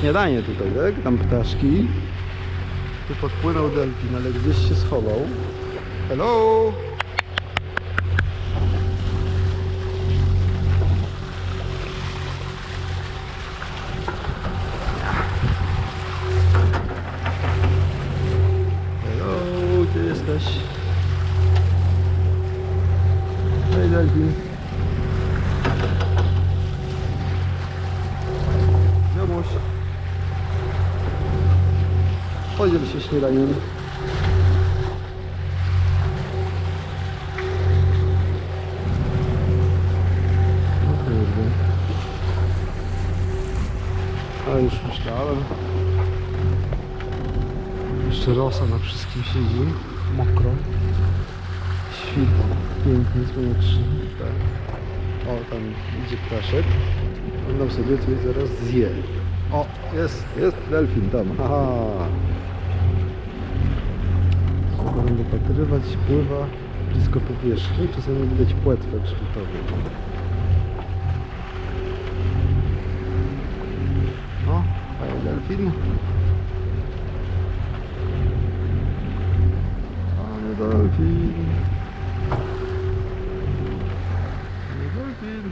śniadanie tutaj, tak? Tam ptaszki. Tu podpłynął delfin, ale gdzieś się schował. Hello! Hello, gdzie jesteś? Hej delfin. Podziel się śniadaniem. A już myślałem. Jeszcze rosa na wszystkim siedzi. Mokro. Świt piękny, słoneczny. Tak. O, tam idzie ptaszek. On nam sobie coś zaraz zje. O, jest, jest delfin tam. Haha. Dopatrywać, pływa blisko powierzchni. Czasami widać płetwę grzbietową. O, fajny delfin. Panie delfin. Panie delfin.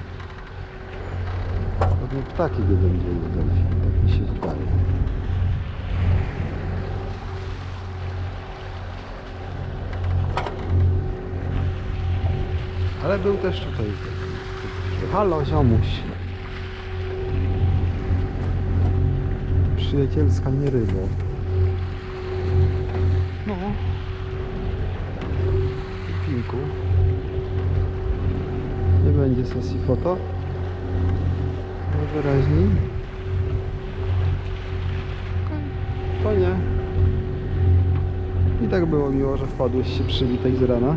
Pewnie ptaki go wędrują delfin, tak mi się wydaje. Ale był też tutaj. Halo, ziomuś. Przyjacielska nie rybo. No. Pinku. Nie będzie sesji foto. Najwyraźniej. To nie. I tak było miło, że wpadłeś się przywitać z rana.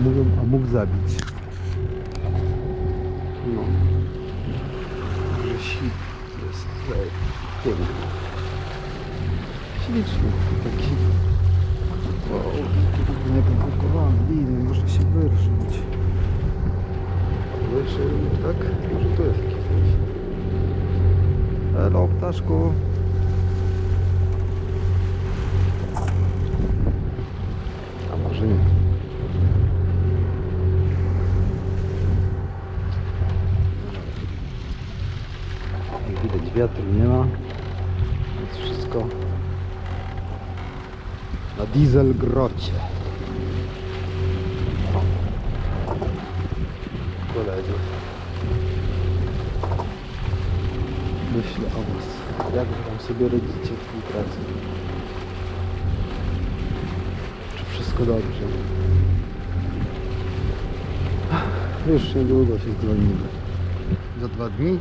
Mówią, a mógł zabić. No. Że świt jest tutaj piękny. Śliczny taki. Wow, tu niepompowany liny, może się wyrżnąć. Jeszcze, tak? Może tu jest jakiś. Hello, ptaszku. A może nie. Jak widać wiatru nie ma. Więc wszystko na diesel grocie. Koledzy. Myślę o was. Jak wy tam sobie radzicie w tej pracy? Czy wszystko dobrze? Już niedługo się zwolnimy. Za dwa dni?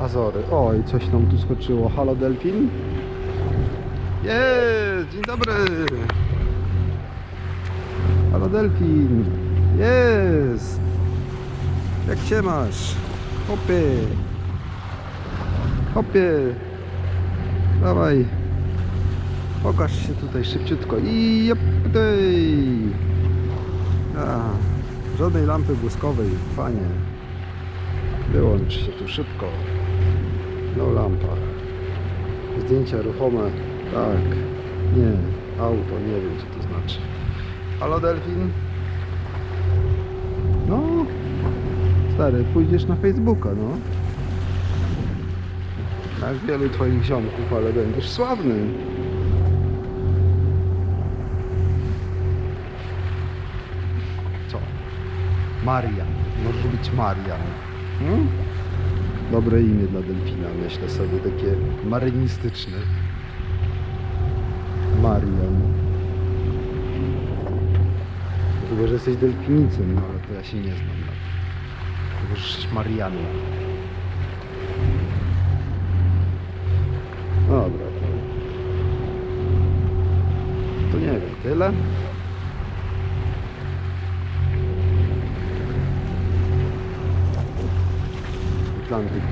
Azory. Oj, coś nam tu skoczyło. Halo Delfin? Jest! Dzień dobry! Halo Delfin! Jest! Jak się masz? Hopie! Hopie! Dawaj! Pokaż się tutaj szybciutko i tutaj! Żadnej lampy błyskowej, fajnie. Wyłącz się tu szybko. No lampa. Zdjęcia ruchome. Tak. Nie. Auto. Nie wiem co to znaczy. Halo Delfin? No. Stary, pójdziesz na Facebooka, no. Jak wielu twoich ziomków, ale będziesz sławny. Co? Marian. Możesz być Marian. Hmm? Dobre imię dla delfina, myślę sobie, takie marynistyczne. Marian. Chyba, że jesteś delfinicem, no ale to ja się nie znam. Chyba, że jesteś Marianem. Dobra. To nie wiem, tyle.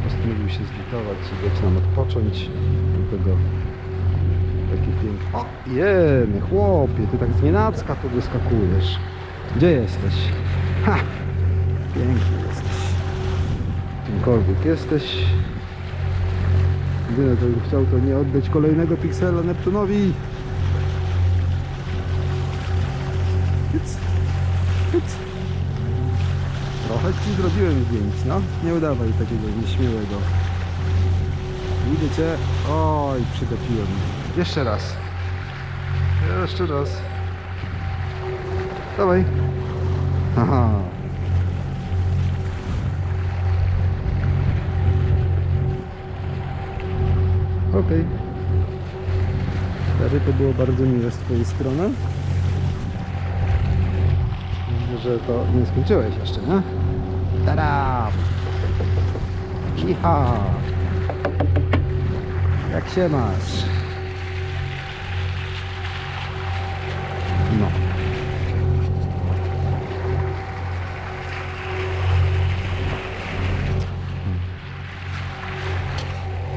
Postanowił się zlitować i dać nam odpocząć. Dlatego takie piękne. O, jeny, chłopie, ty tak z nienacka tu wyskakujesz. Gdzie jesteś? Ha! Piękny jesteś. Kimkolwiek jesteś. Jedyne co bym chciał to nie oddać kolejnego piksela Neptunowi. Hyc. Trochę ci zrobiłem zdjęć, no. Nie udawaj takiego nieśmiałego. Widzę cię. Oj, przygapiłem. Jeszcze raz. Jeszcze raz. Dawaj. Haha. Okej. Stary, to było bardzo miłe z twojej strony. Widzę, że to nie skończyłeś jeszcze, nie? Tada! Iha! Jak się masz? No.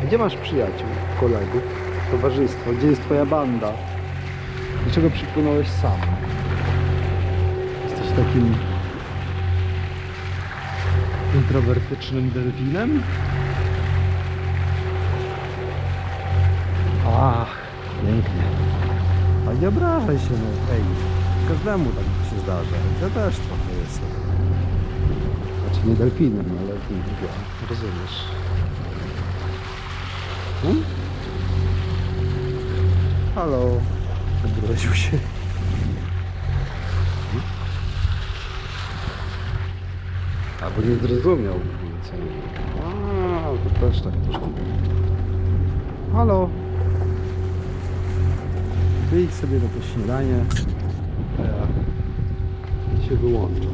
Gdzie masz przyjaciół, kolegów, towarzystwo? Gdzie jest twoja banda? Dlaczego przypłynąłeś sam? Jesteś takim introwertycznym delfinem? Ach, pięknie. A nie obrażaj się, no ej. Każdemu tak się zdarza. Ja też trochę jestem. Znaczy nie delfinem, ale ja, rozumiesz. Hmm? Halo. Odwrócił się. Hmm? Albo nie zrozumiał. A, to też tak troszkę. Halo. Wyjdź sobie na to śniadanie. Ja się wyłączę.